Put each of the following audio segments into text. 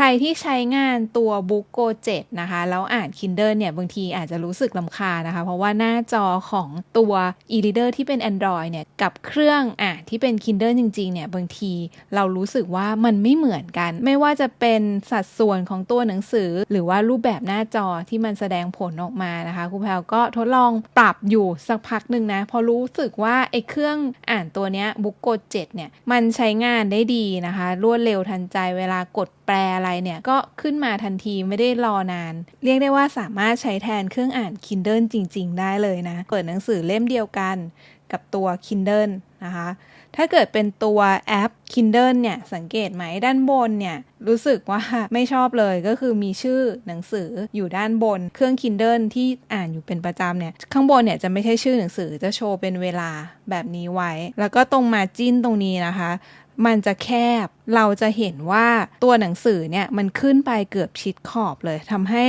ใครที่ใช้งานตัว Book Go 7นะคะ แล้วอ่าน Kindle เนี่ย บางทีอาจจะรู้สึกลำคานะคะ เพราะว่าหน้าจอของตัว e-reader ที่เป็น Android เนี่ย กับเครื่องอ่านที่เป็น Kindle จริง ๆ เนี่ย บางทีเรารู้สึกว่ามันไม่เหมือนกัน ไม่ว่าจะเป็นสัดส่วนของตัวหนังสือ หรือว่ารูปแบบหน้าจอที่มันแสดงผลออกมานะคะครูแพลก็ทดลองปรับอยู่สักพักหนึ่งนะพอรู้สึกว่าไอ้เครื่องอ่านตัวเนี้ย Book Go 7เนี่ยมันใช้งานได้ดีนะคะ รวดเร็วทันใจเวลากด แปลอะไรเนี่ยก็ขึ้นมาทันทีไม่ได้รอนาน เรียกได้ว่าสามารถใช้แทนเครื่องอ่าน Kindle จริง ๆ ได้เลยนะ เปิดหนังสือเล่มเดียวกันกับตัว Kindle นะคะ ถ้าเกิดเป็นตัวแอป Kindle เนี่ย สังเกตไหมด้านบนเนี่ย รู้สึกว่าไม่ชอบเลยก็คือมีชื่อหนังสืออยู่ด้านบน เครื่อง Kindle ที่อ่านอยู่เป็นประจำเนี่ย ข้างบนเนี่ยจะไม่ใช่ชื่อหนังสือจะโชว์เป็นเวลาแบบนี้ไว้ แล้วก็ตรงมาจิ้นตรงนี้นะคะ มันจะแคบเราจะเห็นว่าตัวหนังสือเนี่ยมันขึ้นไปเกือบชิดขอบเลยทำให้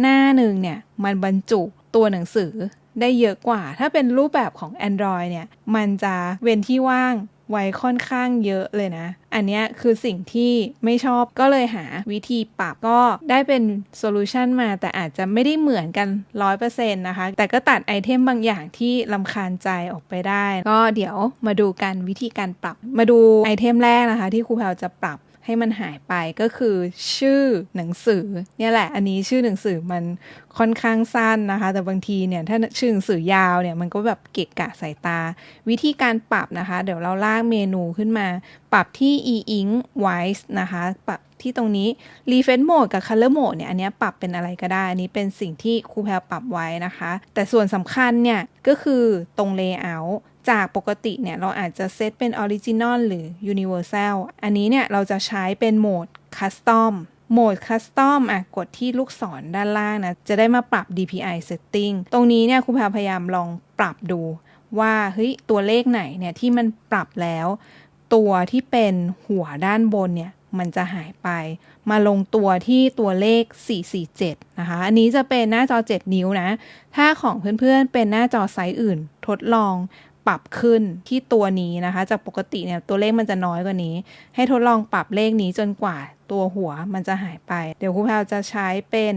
หน้าหนึ่งเนี่ยมันบรรจุตัวหนังสือ ได้เยอะกว่า ถ้าเป็นรูปแบบของ Android เนี่ย มันจะเว้นที่ว่างไว้ค่อนข้างเยอะเลยนะ อันนี้คือสิ่งที่ไม่ชอบก็เลยหาวิธีปรับก็ได้เป็นโซลูชันมาแต่อาจจะไม่ได้เหมือนกัน 100%นะคะ แต่ก็ตัดไอเทมบางอย่างที่ลำคาญใจออกไปได้ ก็เดี๋ยวมาดูกันวิธีการปรับ มาดูไอเทมแรกนะคะ ที่ครูแพลจะปรับ ให้มันหายไปก็คือชื่อหนังสือเนี่ยแหละ อันนี้ชื่อหนังสือมันค่อนข้างสั้นนะคะ แต่บางทีเนี่ยถ้าชื่อหนังสือยาวเนี่ยมันก็แบบเกะกะสายตา วิธีการปรับนะคะ เดี๋ยวเราลากเมนูขึ้นมา ปรับที่ e-ink wise นะคะปรับ ที่ตรงนี้ refresh mode กับ color mode เนี่ยอันนี้ปรับเป็นอะไรก็ได้ อันนี้เป็นสิ่งที่ครูแพลปรับไว้นะคะ แต่ส่วนสำคัญเนี่ยก็คือตรง layout จากปกติเนี่ยเราอาจจะเซตเป็น Original หรือ Universal อันนี้เนี่ยเราจะใช้เป็นโหมด Custom โหมด Custom อะกดที่ลูกศรด้านล่างนะ จะได้มาปรับ DPI Setting ตรงนี้เนี่ยครูพยายามลองปรับดูว่าเฮ้ยตัวเลขไหนเนี่ยที่มันปรับแล้ว ตัวที่เป็นหัวด้านบนเนี่ย มันจะหายไป มาลงตัวที่ตัวเลข 447 นะคะ อันนี้จะเป็นหน้าจอ 7 นิ้วนะ ถ้าของเพื่อนๆเป็นหน้าจอไซส์อื่น ทดลองปรับขึ้นที่ตัวนี้นะคะ จากปกติเนี่ยตัวเลขมันจะน้อยกว่านี้ ให้ทดลองปรับเลขนี้จนกว่าตัวหัวมันจะหายไป เดี๋ยวครูแพลจะใช้เป็น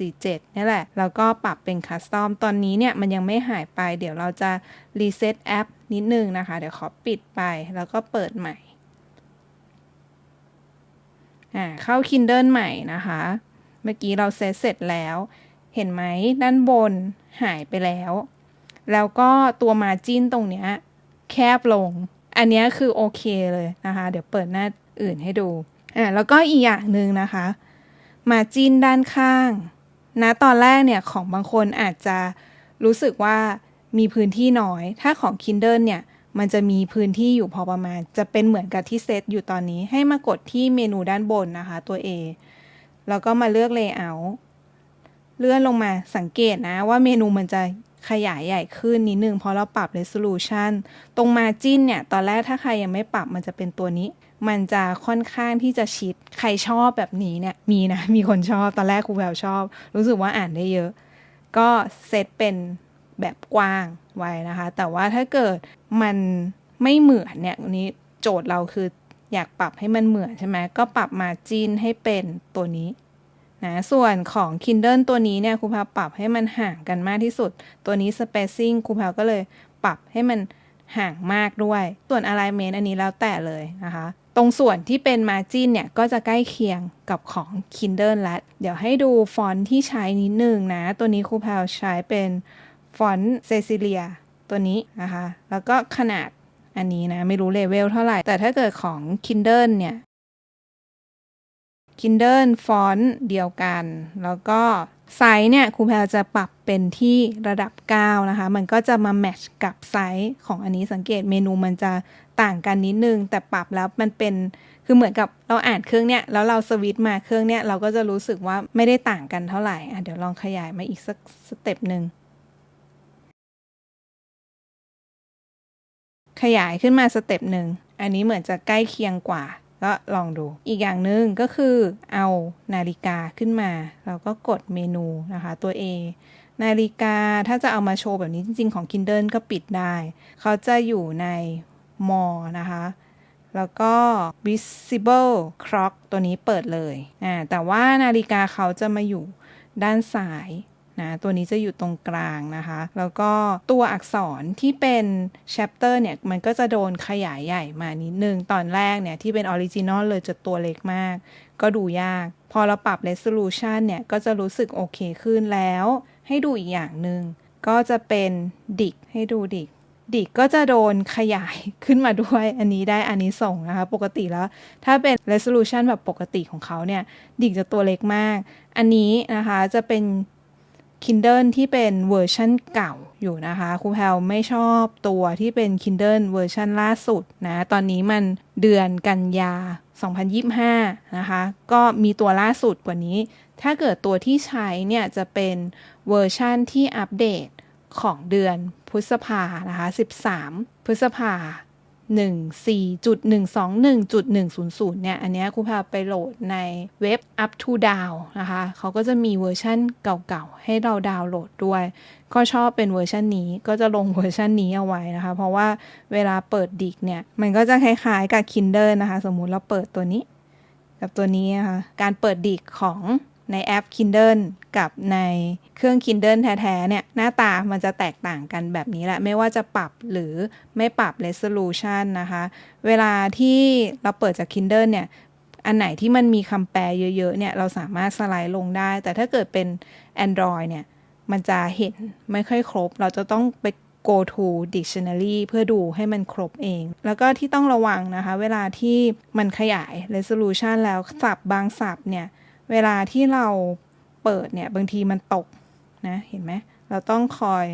447 นี่แหละ แล้วก็ปรับเป็นคัสตอม ตอนนี้เนี่ยมันยังไม่หายไป เดี๋ยวเราจะรีเซ็ตแอปนิดนึงนะคะ เดี๋ยวขอปิดไปแล้วก็เปิดใหม่ อ่าเข้า Kindle ใหม่นะคะ เมื่อกี้เราเซตเสร็จแล้ว เห็นไหมด้านบนหายไปแล้ว แล้วก็ตัวมาจิ้นตรงเนี้ยแคบลง อันนี้คือโอเคเลยนะคะ เดี๋ยวเปิดหน้าอื่นให้ดูอ่าแล้วก็อีกอย่างหนึ่งนะคะมาจิ้นด้านข้างนะตอนแรกเนี่ยของบางคนอาจจะรู้สึกว่ามีพื้นที่น้อย ถ้าของ Kindle เนี่ย มันจะมีพื้นที่อยู่พอประมาณ จะเป็นเหมือนกับที่เซตอยู่ตอนนี้ ให้มากดที่เมนูด้านบนนะคะตัว A แล้วก็มาเลือก Layout เลื่อนลงมาสังเกตนะว่าเมนูมันจะขยายใหญ่ขึ้นนิดนึงเพราะเราปรับ resolution ตรงมาจิ้นเนี่ย ตอนแรกถ้าใครยังไม่ปรับมันจะเป็นตัวนี้ มันจะค่อนข้างที่จะชิด ใครชอบแบบนี้เนี่ย มีนะ มีคนชอบ ตอนแรกครูแววชอบ รู้สึกว่าอ่านได้เยอะ ก็เซตเป็น แบบกว้างไว้นะคะ แต่ว่าถ้าเกิดมันไม่เหมือนเนี่ยนี้โจทย์เราคืออยากปรับให้มันเหมือนใช่ไหมก็ปรับมาจินให้เป็นตัวนี้นะส่วนของ Kindle ตัวนี้เนี่ยครูพาปรับให้มันห่างกันมากที่สุด ตัวนี้ spacing ครูพาก็เลยปรับให้มันห่างมากด้วย ส่วน alignment อันนี้แล้วแต่เลยนะคะ ตรงส่วนที่เป็น margin เนี่ย ก็จะใกล้เคียงกับของ Kindle แล้ว เดี๋ยวให้ดูฟอนต์ที่ใช้นิดนึงนะ ตัวนี้ครูพาใช้เป็น ฟอนต์เซซิเลียตัวนี้นะคะ แล้วก็ขนาดอันนี้นะ ไม่รู้เลเวลเท่าไหร่ แต่ถ้าเกิดของ Kindle เนี่ย Kindle ฟอนต์เดียวกัน แล้วก็ไซส์เนี่ยครูแพลจะปรับเป็นที่ระดับ 9 นะคะ มันก็จะมาแมทช์กับไซส์ของอันนี้สังเกตเมนูมันจะต่างกันนิดนึง แต่ปรับแล้วมันเป็นคือเหมือนกับเราอ่านเครื่องเนี้ยแล้วเราสวิตมาเครื่องเนี้ยเราก็จะรู้สึกว่าไม่ได้ต่างกันเท่าไหร่อะเดี๋ยวลองขยายมาอีกสักสเต็ปหนึ่ง ขยายขึ้นมาสเต็ปหนึ่ง อันนี้เหมือนจะใกล้เคียงกว่า ก็ลองดู อีกอย่างหนึ่งก็คือเอานาฬิกาขึ้นมาเราก็กดเมนูนะคะ ตัว A นาฬิกาถ้าจะเอามาโชว์แบบนี้จริง ๆ ของ Kindle ก็ปิดได้ เขาจะอยู่ในมอนะคะ แล้วก็ visible clock ตัวนี้เปิดเลยอ่าแต่ว่านาฬิกาเขาจะมาอยู่ด้านซ้าย นะตัวนี้จะอยู่ตรงกลางนะคะ แล้วก็ตัวอักษรที่เป็น chapter เนี่ย มันก็จะโดนขยายใหญ่มานิดนึง ตอนแรกเนี่ย ที่เป็นออริจินอลเลยจะตัวเล็กมาก ก็ดูยาก พอเราปรับ resolution เนี่ย ก็จะรู้สึกโอเคขึ้นแล้ว ให้ดูอีกอย่างหนึ่งก็จะเป็นดิกให้ดูดิกดิกก็จะโดนขยายขึ้นมาด้วย อันนี้ได้อันนี้ส่งนะคะ ปกติแล้ว ถ้าเป็น resolution แบบปกติของเขาเนี่ย ดิกจะตัวเล็กมาก อันนี้นะคะจะเป็น Kindle ที่เป็นเวอร์ชันเก่าอยู่นะคะครูแพลไม่ชอบตัวที่เป็น Kindle เวอร์ชันล่าสุดนะตอนนี้มันเดือนกันยา 2025 นะคะ ก็มีตัวล่าสุดกว่านี้ ถ้าเกิดตัวที่ใช้เนี่ยจะเป็นเวอร์ชันที่อัปเดตของเดือนพฤษภานะคะ 13 พฤษภา 14.121.100 เนี่ย อันนี้ครูพาไปโหลดในเว็บ up to down นะคะ เขาก็จะมีเวอร์ชั่นเก่าๆ ให้เราดาวน์โหลดด้วย ก็ชอบเป็นเวอร์ชันนี้ ก็จะลงเวอร์ชันนี้เอาไว้นะคะ เพราะว่าเวลาเปิดดิกเนี่ย มันก็จะคล้ายๆกับ Kindle นะคะ สมมุติเราเปิดตัวนี้ กับตัวนี้นะคะ การเปิดดิกของ ในแอป Kindle กับในเครื่อง Kindle แท้ๆ เนี่ย หน้าตามันจะแตกต่างกันแบบนี้แหละ ไม่ว่าจะปรับหรือไม่ปรับ resolution นะคะ เวลาที่เราเปิดจาก Kindle เนี่ย อันไหนที่มันมีคำแปลเยอะๆ เนี่ย เราสามารถสไลด์ลงได้ แต่ถ้าเกิดเป็น Android เนี่ย มันจะเห็นไม่ค่อยครบ เราจะต้องไป go to dictionary เพื่อดูให้มันครบเอง แล้วก็ที่ต้องระวังนะคะ เวลาที่มันขยาย resolution แล้วศัพท์บางศัพท์เนี่ย เวลาที่เราเปิดเนี่ยบางทีมันตกนะเห็นไหมเราต้องคอย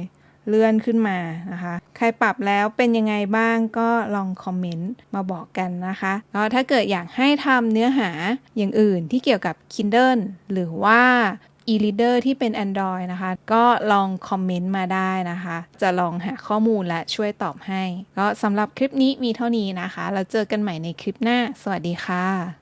เลื่อนขึ้นมานะคะ ใครปรับแล้วเป็นยังไงบ้างก็ลองคอมเมนต์มาบอกกันนะคะแล้วถ้าเกิดอยากให้ทำเนื้อหาอย่างอื่นที่เกี่ยวกับ Kindle หรือว่า e-reader ที่เป็น Android นะคะ ก็ลองคอมเมนต์มาได้นะคะ จะลองหาข้อมูลและช่วยตอบให้ ก็สำหรับคลิปนี้มีเท่านี้นะคะ แล้วเจอกันใหม่ในคลิปหน้า สวัสดีค่ะ